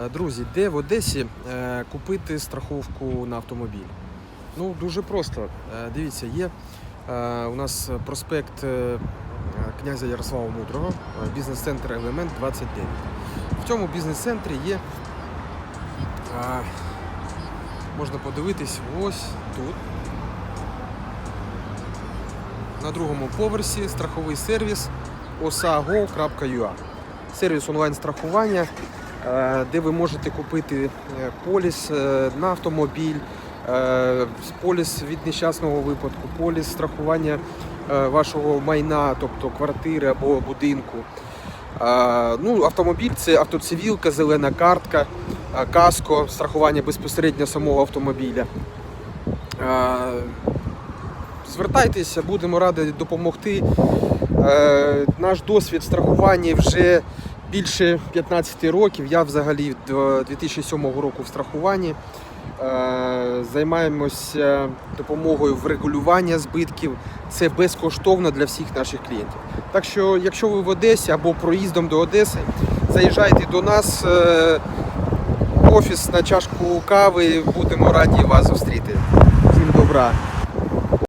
Е, Друзі, де в Одесі е, купити страховку на автомобіль? Ну, дуже просто. Е, Дивіться, є у нас проспект князя Ярослава Мудрого, бізнес-центр Елемент 29. В цьому бізнес-центрі є, можна подивитись, ось тут. На другому поверсі страховий сервіс osago.ua. Сервіс онлайн-страхування, де ви можете купити е, поліс е, на автомобіль, е, поліс від нещасного випадку, поліс страхування е, вашого майна, тобто квартири або будинку. Е, Ну, автомобіль це автоцивілка, зелена картка, е, каско, страхування безпосередньо самого автомобіля. Е, Звертайтеся, будемо раді допомогти. Е, Наш досвід страхування вже більше 15 років. Я взагалі до 2007 року в страхуванні. Е, Займаємося допомогою в регулювання збитків. Це безкоштовно для всіх наших клієнтів. Так що, якщо ви в Одесі або проїздом до Одеси, заїжджайте до нас е, в офіс на чашку кави. Будемо раді вас зустріти. Всім добра!